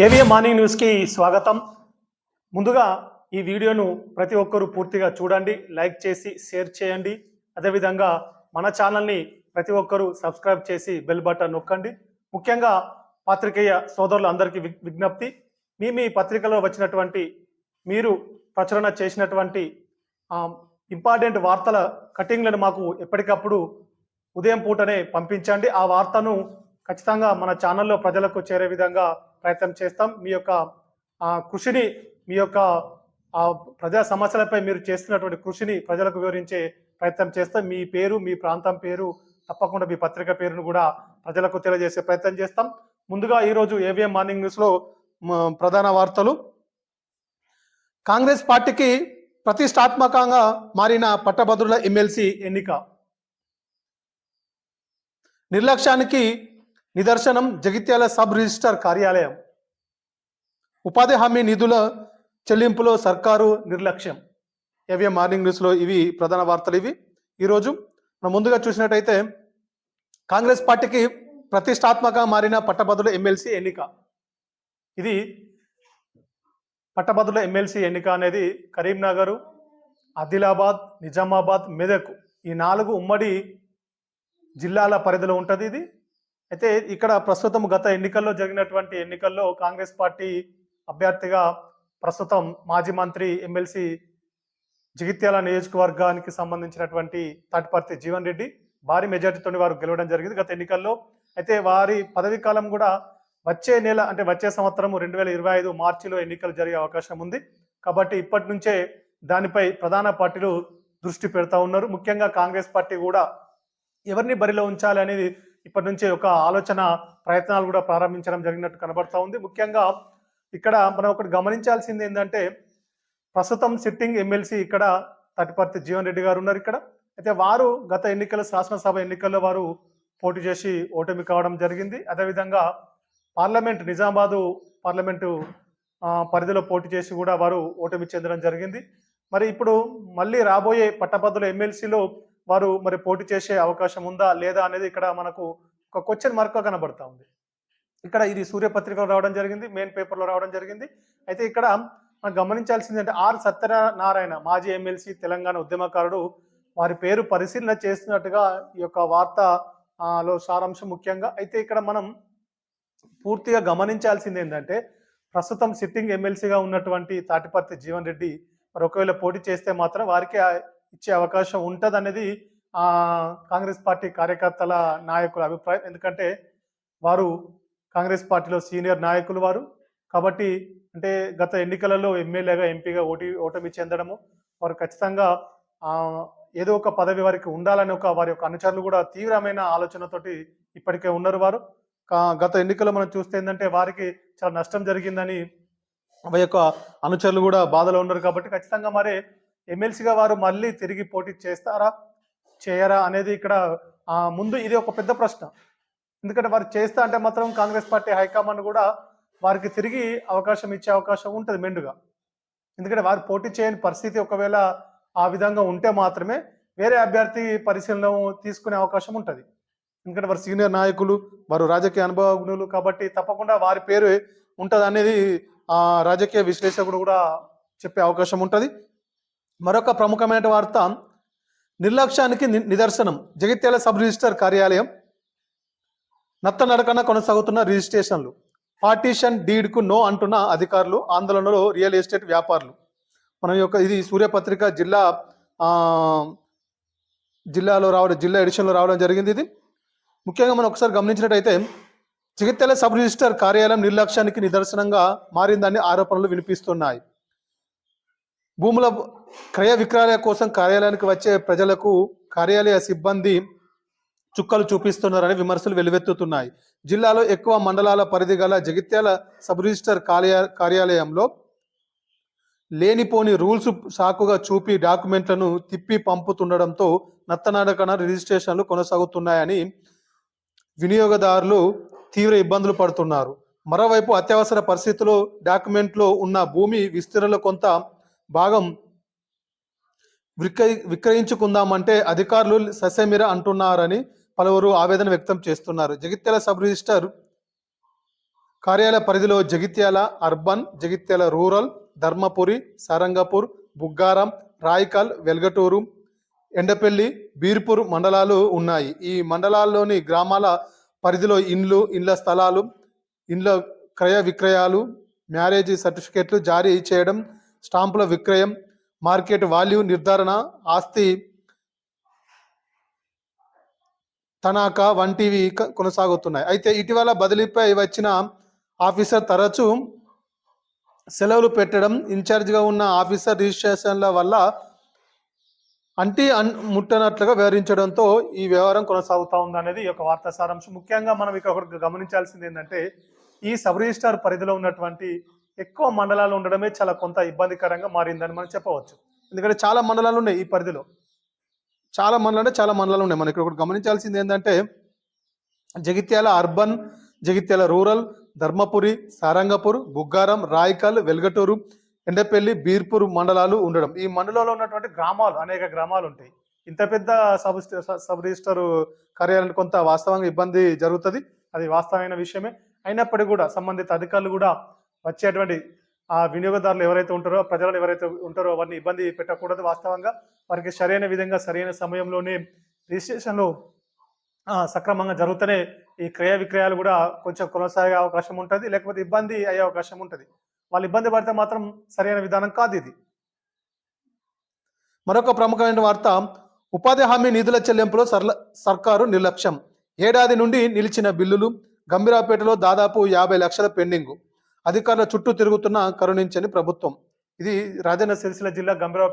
AVM morning న్యూస్కి స్వాగతం. ముందుగా ఈ వీడియోను ప్రతి ఒక్కరూ పూర్తిగా చూడండి లైక్ చేసి షేర్ చేయండి. అదేవిధంగా మన ఛానల్ని ప్రతి ఒక్కరూ సబ్స్క్రైబ్ చేసి బెల్ బటన్ నొక్కండి. ముఖ్యంగా పాత్రికేయ సోదరులు అందరికీ విజ్ఞప్తి మీ మీ పత్రికలో వచ్చినటువంటి మీరు ప్రచురణ చేసినటువంటి ఇంపార్టెంట్ వార్తల కటింగ్లను మాకు ఎప్పటికప్పుడు ఉదయం పూటనే పంపించండి. ఆ వార్తను ఖచ్చితంగా మన ఛానల్లో ప్రజలకు చేరే విధంగా ప్రయత్నం చేస్తాం. మీ యొక్క కృషిని మీ యొక్క ప్రజా సమస్యలపై మీరు చేస్తున్నటువంటి కృషిని ప్రజలకు వివరించే ప్రయత్నం చేస్తాం. మీ పేరు మీ ప్రాంతం పేరు తప్పకుండా మీ పత్రిక పేరును కూడా ప్రజలకు తెలియజేసే ప్రయత్నం చేస్తాం. ముందుగా ఈరోజు ఏవిఎం మార్నింగ్ న్యూస్లో ప్రధాన వార్తలు. కాంగ్రెస్ పార్టీకి ప్రతిష్టాత్మకంగా మారిన పట్టభద్రుల ఎమ్మెల్సీ ఎన్నిక. నిర్లక్ష్యానికి నిదర్శనం జగిత్యాల సబ్ రిజిస్టర్ కార్యాలయం. ఉపాధి హామీ నిధుల చెల్లింపులో సర్కారు నిర్లక్ష్యం. ఏవిఎం మార్నింగ్ న్యూస్లో ఇవి ప్రధాన వార్తలు ఇవి. ఈరోజు మనం ముందుగా చూసినట్టయితే కాంగ్రెస్ పార్టీకి ప్రతిష్టాత్మక మారిన పట్టభద్రుల ఎమ్మెల్సీ ఎన్నిక. ఇది పట్టభద్రుల ఎమ్మెల్సీ ఎన్నిక అనేది కరీంనగర్ ఆదిలాబాద్ నిజామాబాద్ మెదక్ ఈ నాలుగు ఉమ్మడి జిల్లాల పరిధిలో ఉంటుంది ఇది. అయితే ఇక్కడ ప్రస్తుతం గత ఎన్నికల్లో జరిగినటువంటి ఎన్నికల్లో కాంగ్రెస్ పార్టీ అభ్యర్థిగా ప్రస్తుతం మాజీ మంత్రి ఎమ్మెల్సీ జగిత్యాల నియోజకవర్గానికి సంబంధించినటువంటి తాటిపర్తి జీవన్ రెడ్డి భారీ మెజార్టీతో వారు గెలవడం జరిగింది గత ఎన్నికల్లో. అయితే వారి పదవీ కాలం కూడా వచ్చే నెల అంటే వచ్చే సంవత్సరం రెండు వేల ఇరవై ఐదు మార్చిలో ఎన్నికలు జరిగే అవకాశం ఉంది. కాబట్టి ఇప్పటి నుంచే దానిపై ప్రధాన పార్టీలు దృష్టి పెడతా ఉన్నారు. ముఖ్యంగా కాంగ్రెస్ పార్టీ కూడా ఎవరిని బరిలో ఉంచాలి అనేది ఇప్పటి నుంచే ఒక ఆలోచన ప్రయత్నాలు కూడా ప్రారంభించడం జరిగినట్టు కనబడతా ఉంది. ముఖ్యంగా ఇక్కడ మనం ఒకటి గమనించాల్సింది ఏంటంటే ప్రస్తుతం సిట్టింగ్ ఎమ్మెల్సీ ఇక్కడ తటిపర్తి జీవన్ రెడ్డి గారు ఉన్నారు ఇక్కడ. అయితే వారు గత ఎన్నికల శాసనసభ ఎన్నికల్లో వారు పోటీ చేసి ఓటమి కావడం జరిగింది. అదేవిధంగా పార్లమెంట్ నిజామాబాదు పార్లమెంటు పరిధిలో పోటీ చేసి కూడా వారు ఓటమి చెందడం జరిగింది. మరి ఇప్పుడు మళ్ళీ రాబోయే పట్టభద్రుల ఎమ్మెల్సీలో వారు మరి పోటీ చేసే అవకాశం ఉందా లేదా అనేది ఇక్కడ మనకు ఒక క్వశ్చన్ మార్క్ కనబడతా ఉంది. ఇక్కడ ఇది సూర్యపత్రికలో రావడం జరిగింది మెయిన్ పేపర్లో రావడం జరిగింది. అయితే ఇక్కడ మనం గమనించాల్సింది అంటే ఆర్ సత్యనారాయణ మాజీ ఎమ్మెల్సీ తెలంగాణ ఉద్యమకారుడు వారి పేరు పరిశీలన చేస్తున్నట్టుగా ఈ యొక్క వార్త లో సారాంశం ముఖ్యంగా. అయితే ఇక్కడ మనం పూర్తిగా గమనించాల్సింది ఏంటంటే ప్రస్తుతం సిట్టింగ్ ఎమ్మెల్సీగా ఉన్నటువంటి తాటిపర్తి జీవన్ రెడ్డి మరి ఒకవేళ పోటీ చేస్తే మాత్రం వారికి ఇచ్చే అవకాశం ఉంటుంది అనేది కాంగ్రెస్ పార్టీ కార్యకర్తల నాయకుల అభిప్రాయం. ఎందుకంటే వారు కాంగ్రెస్ పార్టీలో సీనియర్ నాయకులు వారు. కాబట్టి అంటే గత ఎన్నికలలో ఎమ్మెల్యేగా ఎంపీగా ఓటి ఓటమి చెందడము వారు ఖచ్చితంగా ఏదో ఒక పదవి వారికి ఉండాలని ఒక వారి యొక్క అనుచరులు కూడా తీవ్రమైన ఆలోచనతోటి ఇప్పటికే ఉన్నారు వారు. కా- గత ఎన్నికల్లో మనం చూస్తే ఏంటంటే వారికి చాలా నష్టం జరిగిందని వారి యొక్క అనుచరులు కూడా బాధలో ఉన్నారు కాబట్టి ఖచ్చితంగా మరి ఎమ్మెల్సీగా వారు మళ్ళీ తిరిగి పోటీ చేస్తారా చేయరా అనేది ఇక్కడ ముందు ఇది ఒక పెద్ద ప్రశ్న. ఎందుకంటే వారు చేస్తా అంటే మాత్రం కాంగ్రెస్ పార్టీ హైకమాండ్ కూడా వారికి తిరిగి అవకాశం ఇచ్చే అవకాశం ఉంటుంది మెండుగా. ఎందుకంటే వారు పోటీ చేయని పరిస్థితి ఒకవేళ ఆ విధంగా ఉంటే మాత్రమే వేరే అభ్యర్థి పరిశీలన తీసుకునే అవకాశం ఉంటుంది. ఎందుకంటే వారు సీనియర్ నాయకులు వారు రాజకీయ అనుభవజ్ఞులు కాబట్టి తప్పకుండా వారి పేరు ఉంటుంది అనేది రాజకీయ విశ్లేషకుడు కూడా చెప్పే అవకాశం ఉంటుంది. మరొక ప్రముఖమైన వార్త నిర్లక్ష్యానికి ని- నిదర్శనం. జగిత్యాల సబ్ రిజిస్టర్ కార్యాలయం నత్తనడకన కొనసాగుతున్న రిజిస్ట్రేషన్లు. పార్టీషన్ డీడ్కు నో అంటున్న అధికారులు ఆందోళనలో రియల్ ఎస్టేట్ వ్యాపారులు. మన యొక్క ఇది సూర్యపత్రిక జిల్లా జిల్లాలో రావడం జిల్లా ఎడిషన్లో రావడం జరిగింది ఇది. ముఖ్యంగా మనం ఒకసారి గమనించినట్టయితే జగిత్యాల సబ్ రిజిస్టర్ కార్యాలయం నిర్లక్ష్యానికి నిదర్శనంగా మారిందని ఆరోపణలు వినిపిస్తున్నాయి. భూముల క్రయ విక్రయాల కోసం కార్యాలయానికి వచ్చే ప్రజలకు కార్యాలయ సిబ్బంది చుక్కలు చూపిస్తున్నారని విమర్శలు వెలువెత్తుతున్నాయి. జిల్లాలో ఎక్కువ మండలాల పరిధి గల జగిత్యాల సబ్ రిజిస్టర్ కార్య కార్యాలయంలో లేనిపోని రూల్స్ సాకుగా చూపి డాక్యుమెంట్లను తిప్పి పంపుతుండడంతో నత్తనాడకన రిజిస్ట్రేషన్లు కొనసాగుతున్నాయని వినియోగదారులు తీవ్ర ఇబ్బందులు పడుతున్నారు. మరోవైపు అత్యవసర పరిస్థితుల్లో డాక్యుమెంట్లో ఉన్న భూమి విస్తీర్ణలో కొంత భాగం విక్రయి విక్రయించుకుందామంటే అధికారులు ససేమిర అంటున్నారని పలువురు ఆవేదన వ్యక్తం చేస్తున్నారు. జగిత్యాల సబ్ రిజిస్టర్ కార్యాలయ పరిధిలో జగిత్యాల అర్బన్ జగిత్యాల రూరల్ ధర్మపురి సారంగపూర్ బుగ్గారం రాయికల్ వెల్గటూరు ఎండపల్లి బీర్పూర్ మండలాలు ఉన్నాయి. ఈ మండలాల్లోని గ్రామాల పరిధిలో ఇండ్లు ఇండ్ల స్థలాలు ఇండ్ల క్రయ విక్రయాలు మ్యారేజ్ సర్టిఫికేట్లు జారీ చేయడం స్టాంపుల విక్రయం మార్కెట్ వాల్యూ నిర్ధారణ ఆస్తి తనఖా వంటివి కొనసాగుతున్నాయి. అయితే ఇటీవల బదిలీపై వచ్చిన ఆఫీసర్ తరచూ సెలవులు పెట్టడం ఇన్ఛార్జ్గా ఉన్న ఆఫీసర్ రిజిస్ట్రేషన్ల వల్ల అంటి అన్ ముట్టనట్లుగా వివరించడంతో ఈ వ్యవహారం కొనసాగుతూ ఉంది అనేది ఈ యొక్క వార్తా సారాంశం. ముఖ్యంగా మనం ఇక్కడ గమనించాల్సింది ఏంటంటే ఈ సబ్ రిజిస్టార్ పరిధిలో ఉన్నటువంటి ఎక్కువ మండలాలు ఉండడమే చాలా కొంత ఇబ్బందికరంగా మారిందని మనం చెప్పవచ్చు. ఎందుకంటే చాలా మండలాలు ఉన్నాయి ఈ పరిధిలో. చాలా మండలాలు అంటే చాలా మండలాలు ఉన్నాయి. మనం ఇక్కడ ఒకటి గమనించాల్సింది ఏంటంటే జగిత్యాల అర్బన్ జగిత్యాల రూరల్ ధర్మపురి సారంగపూర్ బుగ్గారం రాయకల్ వెల్గటూరు ఎండపల్లి బీర్పూర్ మండలాలు ఉండడం. ఈ మండలంలో ఉన్నటువంటి గ్రామాలు అనేక గ్రామాలు ఉంటాయి. ఇంత పెద్ద సబ్ సబ్ రిజిస్టర్ కార్యాలయానికి కొంత వాస్తవంగా ఇబ్బంది జరుగుతుంది. అది వాస్తవమైన విషయమే. అయినప్పటికీ కూడా సంబంధిత అధికారులు కూడా వచ్చేటువంటి ఆ వినియోగదారులు ఎవరైతే ఉంటారో ప్రజలు ఎవరైతే ఉంటారో వారిని ఇబ్బంది పెట్టకూడదు వాస్తవంగా. వారికి సరైన విధంగా సరైన సమయంలోనే రిజిస్ట్రేషన్లు సక్రమంగా జరుగుతూనే ఈ క్రయ విక్రయాలు కూడా కొంచెం కొనసాగే అవకాశం ఉంటుంది. లేకపోతే ఇబ్బంది అయ్యే అవకాశం ఉంటుంది. వాళ్ళు ఇబ్బంది పడితే మాత్రం సరైన విధానం కాదు ఇది. మరొక ప్రముఖమైన వార్త ఉపాధి హామీ నిధుల చెల్లింపులో సర్ల సర్కారు నిర్లక్ష్యం. ఏడాది నుండి నిలిచిన బిల్లులు గంభీరాపేటలో దాదాపు యాభై లక్షల పెండింగు. అధికారుల చుట్టూ తిరుగుతున్న కరుణించని ప్రభుత్వం. ఇది రాజన్న సిరిసిల్ల జిల్లా గంభీరావు